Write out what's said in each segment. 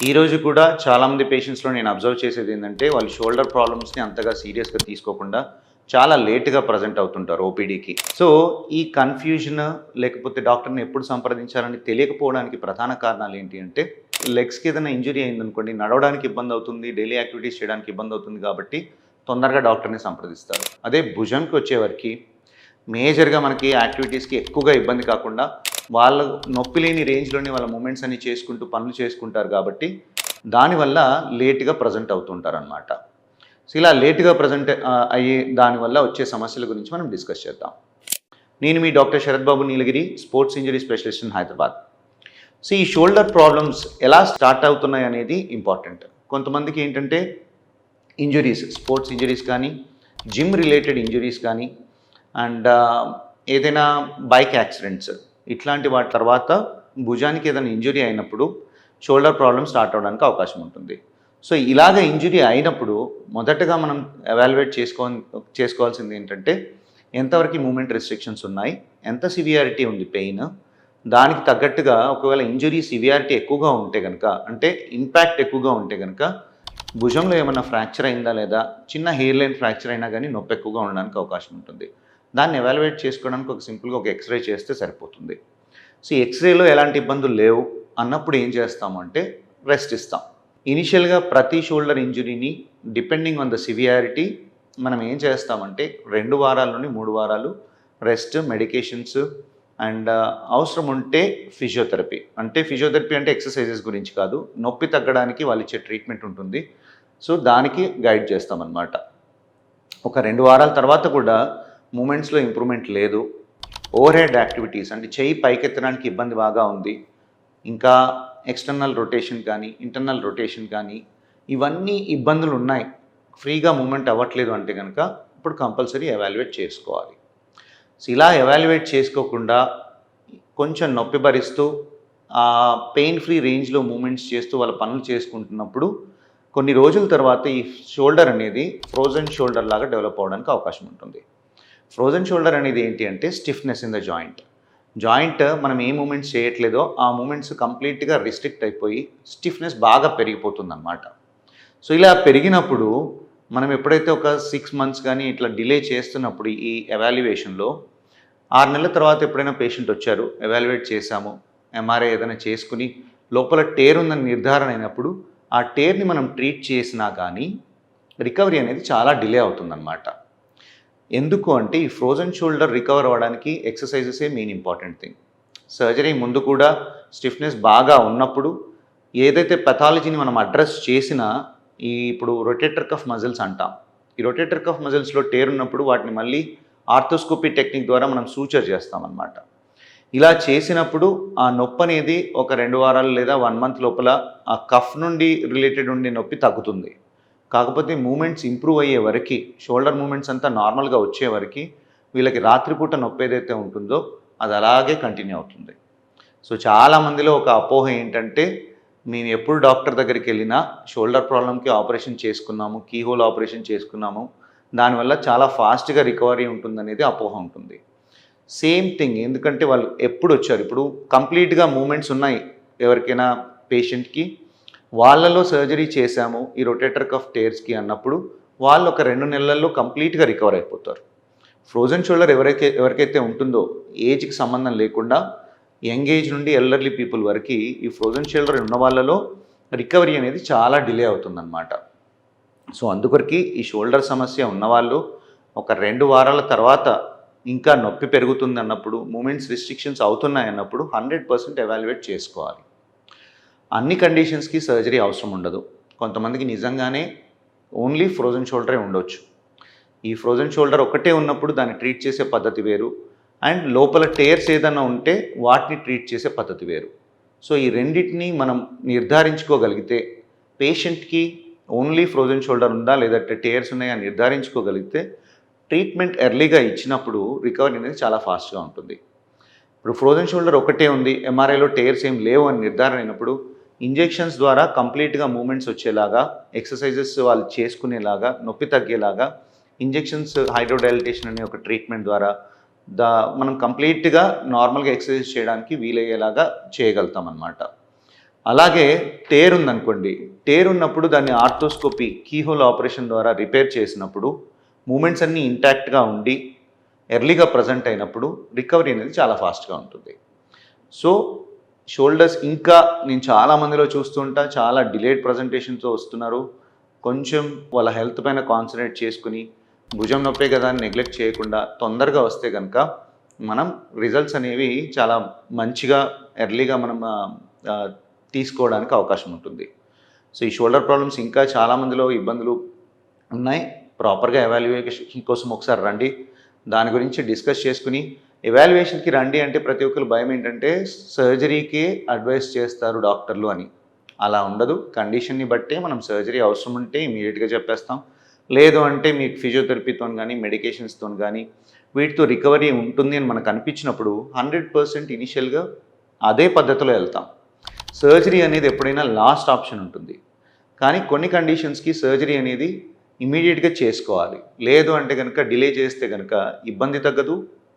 ఈరోజు కూడా చాలామంది పేషెంట్స్లో నేను అబ్జర్వ్ చేసేది ఏంటంటే వాళ్ళు షోల్డర్ ప్రాబ్లమ్స్ని అంతగా సీరియస్గా తీసుకోకుండా చాలా లేట్గా ప్రజెంట్ అవుతుంటారు ఓపీడీకి సో ఈ కన్ఫ్యూజన్ లేకపోతే డాక్టర్ని ఎప్పుడు సంప్రదించాలని తెలియకపోవడానికి ప్రధాన కారణాలు ఏంటి అంటే లెగ్స్కి ఏదైనా ఇంజురీ అయిందనుకోండి నడవడానికి ఇబ్బంది అవుతుంది డైలీ యాక్టివిటీస్ చేయడానికి ఇబ్బంది అవుతుంది కాబట్టి తొందరగా డాక్టర్ని సంప్రదిస్తారు. అదే భుజంకి వచ్చేవరకు మేజర్గా మనకి యాక్టివిటీస్కి ఎక్కువగా ఇబ్బంది కాకుండా వాళ్ళ నొప్పి లేని రేంజ్లోనే వాళ్ళ మూమెంట్స్ అన్ని చేసుకుంటూ పనులు చేసుకుంటారు కాబట్టి దానివల్ల లేట్గా ప్రజెంట్ అవుతుంటారు అనమాట సో ఇలా లేట్గా ప్రజెంట్ అయ్యే దానివల్ల వచ్చే సమస్యల గురించి మనం డిస్కస్ చేద్దాం. నేను మీ doctor Sharath Babu Neelagiri sports injury specialist in Hyderabad. So ఈ షోల్డర్ ప్రాబ్లమ్స్ ఎలా స్టార్ట్ అవుతున్నాయి అనేది ఇంపార్టెంట్ కొంతమందికి ఏంటంటే ఇంజురీస్ స్పోర్ట్స్ ఇంజరీస్ కానీ జిమ్ రిలేటెడ్ ఇంజురీస్ కానీ అండ్ ఏదైనా బైక్ యాక్సిడెంట్స్ ఇట్లాంటి వాటి తర్వాత భుజానికి ఏదైనా ఇంజురీ అయినప్పుడు షోల్డర్ ప్రాబ్లమ్ స్టార్ట్ అవడానికి అవకాశం ఉంటుంది. సో ఇలాగ ఇంజురీ అయినప్పుడు మొదటగా మనం ఎవాల్యుయేట్ చేసుకో చేసుకోవాల్సింది ఏంటంటే ఎంతవరకు మూమెంట్ రెస్ట్రిక్షన్స్ ఉన్నాయి ఎంత సివియారిటీ ఉంది పెయిన్ దానికి తగ్గట్టుగా ఒకవేళ ఇంజురీ సివియారిటీ ఎక్కువగా ఉంటే కనుక అంటే ఇంపాక్ట్ ఎక్కువగా ఉంటే కనుక భుజంలో ఏమైనా ఫ్రాక్చర్ అయిందా లేదా చిన్న హెయిర్ లైన్ ఫ్రాక్చర్ అయినా కానీ నొప్పి ఎక్కువగా ఉండడానికి అవకాశం ఉంటుంది. దాన్ని ఎవాల్యుయేట్ చేసుకోవడానికి ఒక సింపుల్గా ఒక ఎక్స్రే చేస్తే సరిపోతుంది. సో ఎక్స్రేలో ఎలాంటి ఇబ్బందులు లేవు. అన్నప్పుడు ఏం చేస్తామంటే రెస్ట్ ఇస్తాం. ఇనిషియల్గా ప్రతి షోల్డర్ ఇంజురీని డిపెండింగ్ ఆన్ ద సివియారిటీ మనం ఏం చేస్తామంటే రెండు వారాల నుండి మూడు వారాలు రెస్ట్ మెడికేషన్స్ అండ్ అవసరం ఉంటే ఫిజియోథెరపీ అంటే ఫిజియోథెరపీ అంటే ఎక్సర్సైజెస్ గురించి కాదు. నొప్పి తగ్గడానికి వాళ్ళు ఇచ్చే ట్రీట్మెంట్ ఉంటుంది. సో దానికి గైడ్ చేస్తామన్నమాట. ఒక రెండు వారాల తర్వాత కూడా మూమెంట్స్లో ఇంప్రూవ్మెంట్ లేదు. ఓవర్ హెడ్ యాక్టివిటీస్ అంటే చెయ్యి పైకెత్తడానికి ఇబ్బంది బాగా ఉంది. ఇంకా ఎక్స్టర్నల్ రొటేషన్ కానీ ఇంటర్నల్ రొటేషన్ కానీ ఇవన్నీ ఇబ్బందులు ఉన్నాయి. ఫ్రీగా మూమెంట్ అవ్వట్లేదు అంటే కనుక ఇప్పుడు కంపల్సరీ ఎవాల్యుయేట్ చేసుకోవాలి. ఇలా ఎవాల్యుయేట్ చేసుకోకుండా కొంచెం నొప్పి భరిస్తూ పెయిన్ ఫ్రీ రేంజ్లో మూమెంట్స్ చేస్తూ వాళ్ళ పనులు చేసుకుంటున్నప్పుడు కొన్ని రోజుల తర్వాత ఈ షోల్డర్ అనేది ఫ్రోజన్ షోల్డర్ లాగా డెవలప్ అవడానికి అవకాశం ఉంటుంది. ఫ్రోజన్ షోల్డర్ అనేది ఏంటి అంటే stiffness in the joint joint మనం ఏ మూమెంట్స్ చేయట్లేదో ఆ మూమెంట్స్ కంప్లీట్గా రిస్ట్రిక్ట్ అయిపోయి స్టిఫ్నెస్ బాగా పెరిగిపోతుంది అనమాట సో ఇలా పెరిగినప్పుడు మనం ఎప్పుడైతే ఒక సిక్స్ మంత్స్ కానీ ఇట్లా డిలే చేస్తున్నప్పుడు ఈ ఎవాల్యుయేషన్లో ఆరు నెలల తర్వాత ఎప్పుడైనా పేషెంట్ వచ్చారు ఎవాల్యుయేట్ చేశాము ఎంఆర్ఐ ఏదైనా చేసుకుని లోపల టేర్ ఉందని నిర్ధారణ అయినప్పుడు ఆ టేర్ని మనం ట్రీట్ చేసినా కానీ రికవరీ అనేది చాలా డిలే అవుతుందన్నమాట. ఎందుకు అంటే ఈ ఫ్రోజన్ షోల్డర్ రికవర్ అవ్వడానికి ఎక్సర్సైజెసే మెయిన్ ఇంపార్టెంట్ థింగ్ సర్జరీ ముందు కూడా స్టిఫ్నెస్ బాగా ఉన్నప్పుడు ఏదైతే పెథాలజీని మనం అడ్రస్ చేసినా ఈ ఇప్పుడు రొటేటర్ కఫ్ మజిల్స్ అంటాం. ఈ రొటేటర్ కఫ్ మజిల్స్లో టేర్ ఉన్నప్పుడు వాటిని మళ్ళీ ఆర్థోస్కోపీ టెక్నిక్ ద్వారా మనం సూచర్ చేస్తామన్నమాట ఇలా చేసినప్పుడు ఆ నొప్పి అనేది ఒక రెండు వారాలు లేదా వన్ మంత్ లోపల ఆ కఫ్ నుండి రిలేటెడ్ ఉండే నొప్పి తగ్గుతుంది. కాకపోతే మూమెంట్స్ ఇంప్రూవ్ అయ్యే వరకు షోల్డర్ మూమెంట్స్ అంతా నార్మల్గా వచ్చే వరకు వీళ్ళకి రాత్రిపూట నొప్పి ఏదైతే ఉంటుందో అది అలాగే కంటిన్యూ అవుతుంది. సో చాలామందిలో ఒక అపోహ ఏంటంటే మేము ఎప్పుడు డాక్టర్ దగ్గరికి వెళ్ళినా షోల్డర్ ప్రాబ్లంకి ఆపరేషన్ చేసుకున్నాము కీహోల్ ఆపరేషన్ చేసుకున్నాము దానివల్ల చాలా ఫాస్ట్గా రికవరీ ఉంటుందనేది అపోహ ఉంటుంది. సేమ్ థింగ్ ఎందుకంటే వాళ్ళు ఎప్పుడు వచ్చారు? ఇప్పుడు కంప్లీట్గా మూమెంట్స్ ఉన్నాయి ఎవరికైనా పేషెంట్కి వాళ్ళలో సర్జరీ చేశాము ఈ రొటేటర్ కఫ్ టేర్స్కి అన్నప్పుడు వాళ్ళు ఒక రెండు నెలల్లో కంప్లీట్గా రికవర్ అయిపోతారు. ఫ్రోజన్ షోల్డర్ ఎవరైతే ఎవరికైతే ఉంటుందో ఏజ్కి సంబంధం లేకుండా యంగ్ ఏజ్ నుండి ఎల్డర్లీ పీపుల్ వరకు ఈ ఫ్రోజన్ షోల్డర్ ఉన్న వాళ్ళలో రికవరీ అనేది చాలా డిలే అవుతుందన్నమాట. సో అందుకొరికి ఈ షోల్డర్ సమస్య ఉన్నవాళ్ళు ఒక రెండు వారాల తర్వాత ఇంకా నొప్పి పెరుగుతుంది అన్నప్పుడు మూమెంట్స్ రిస్ట్రిక్షన్స్ అవుతున్నాయి అన్నప్పుడు హండ్రెడ్ పర్సెంట్ ఎవాల్యుయేట్ చేసుకోవాలి. అన్ని కండిషన్స్కి సర్జరీ అవసరం ఉండదు. కొంతమందికి నిజంగానే ఓన్లీ ఫ్రోజన్ షోల్డరే ఉండొచ్చు. ఈ ఫ్రోజన్ షోల్డర్ ఒకటే ఉన్నప్పుడు దాన్ని ట్రీట్ చేసే పద్ధతి వేరు. అండ్ లోపల టేర్స్ ఏదైనా ఉంటే వాటిని ట్రీట్ చేసే పద్ధతి వేరు. సో ఈ రెండింటిని మనం నిర్ధారించుకోగలిగితే పేషెంట్కి ఓన్లీ ఫ్రోజన్ షోల్డర్ ఉందా లేదంటే టేర్స్ ఉన్నాయా నిర్ధారించుకోగలిగితే ట్రీట్మెంట్ ఎర్లీగా ఇచ్చినప్పుడు రికవరీ అనేది చాలా ఫాస్ట్గా ఉంటుంది. ఇప్పుడు ఫ్రోజన్ షోల్డర్ ఒకటే ఉంది. ఎంఆర్ఐలో టేర్స్ ఏం లేవు అని నిర్ధారణ అయినప్పుడు ఇంజెక్షన్స్ ద్వారా కంప్లీట్గా మూమెంట్స్ వచ్చేలాగా ఎక్సర్సైజెస్ వాళ్ళు చేసుకునేలాగా నొప్పి తగ్గేలాగా ఇంజెక్షన్స్ హైడ్రోడైలిటేషన్ అనే ఒక ట్రీట్మెంట్ ద్వారా దా మనం కంప్లీట్గా నార్మల్గా ఎక్సర్సైజ్ చేయడానికి వీలయ్యేలాగా చేయగలుగుతాం అనమాట అలాగే టేర్ ఉందనుకోండి టేర్ ఉన్నప్పుడు దాన్ని ఆర్థోస్కోపీ కీహోల్ ఆపరేషన్ ద్వారా రిపేర్ చేసినప్పుడు మూమెంట్స్ అన్నీ ఇంటాక్ట్గా ఉండి ఎర్లీగా ప్రజెంట్ అయినప్పుడు రికవరీ అనేది చాలా ఫాస్ట్గా ఉంటుంది. సో షోల్డర్స్ ఇంకా నేను చాలా మందిలో చూస్తుంటా చాలా డిలేడ్ ప్రజెంటేషన్తో వస్తున్నారు. కొంచెం వాళ్ళ హెల్త్ పైన కాన్సన్ట్రేట్ చేసుకుని భుజం నొప్పే కదా అని నెగ్లెక్ట్ చేయకుండా తొందరగా వస్తే కనుక మనం రిజల్ట్స్ అనేవి చాలా మంచిగా ఎర్లీగా మనం తీసుకోవడానికి అవకాశం ఉంటుంది. సో ఈ షోల్డర్ ప్రాబ్లమ్స్ ఇంకా చాలా మందిలో ఇబ్బందులు ఉన్నాయి. ప్రాపర్గా ఎవాల్యుయేషన్ కోసం ఒకసారి రండి. దాని గురించి డిస్కస్ చేసుకుని ఎవాల్యుయేషన్కి రండి అంటే ప్రతి ఒక్కరు భయం ఏంటంటే సర్జరీకే అడ్వైస్ చేస్తారు డాక్టర్లు అని. అలా ఉండదు. కండిషన్ని బట్టే మనం సర్జరీ అవసరం ఉంటే ఇమీడియట్గా చెప్పేస్తాం. లేదు అంటే మీకు ఫిజియోథెరపీతో కానీ మెడికేషన్స్తో కానీ వీటితో రికవరీ ఉంటుంది అని మనకు అనిపించినప్పుడు హండ్రెడ్ పర్సెంట్ ఇనిషియల్గా అదే పద్ధతిలో వెళ్తాం. సర్జరీ అనేది ఎప్పుడైనా లాస్ట్ ఆప్షన్ ఉంటుంది. కానీ కొన్ని కండిషన్స్కి సర్జరీ అనేది ఇమీడియట్గా చేసుకోవాలి. లేదు అంటే కనుక డిలే చేస్తే కనుక ఇబ్బంది తగ్గదు.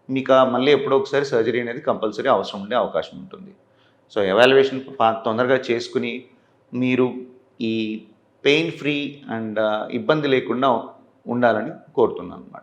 మీకు మళ్ళీ ఎప్పుడో ఒకసారి సర్జరీ అనేది కంపల్సరీ అవసరం ఉండే అవకాశం ఉంటుంది. సో ఎవాల్యుయేషన్ తొందరగా చేసుకుని మీరు ఈ పెయిన్ ఫ్రీ అండ్ ఇబ్బంది లేకుండా ఉండాలని కోరుతున్నాను అనమాట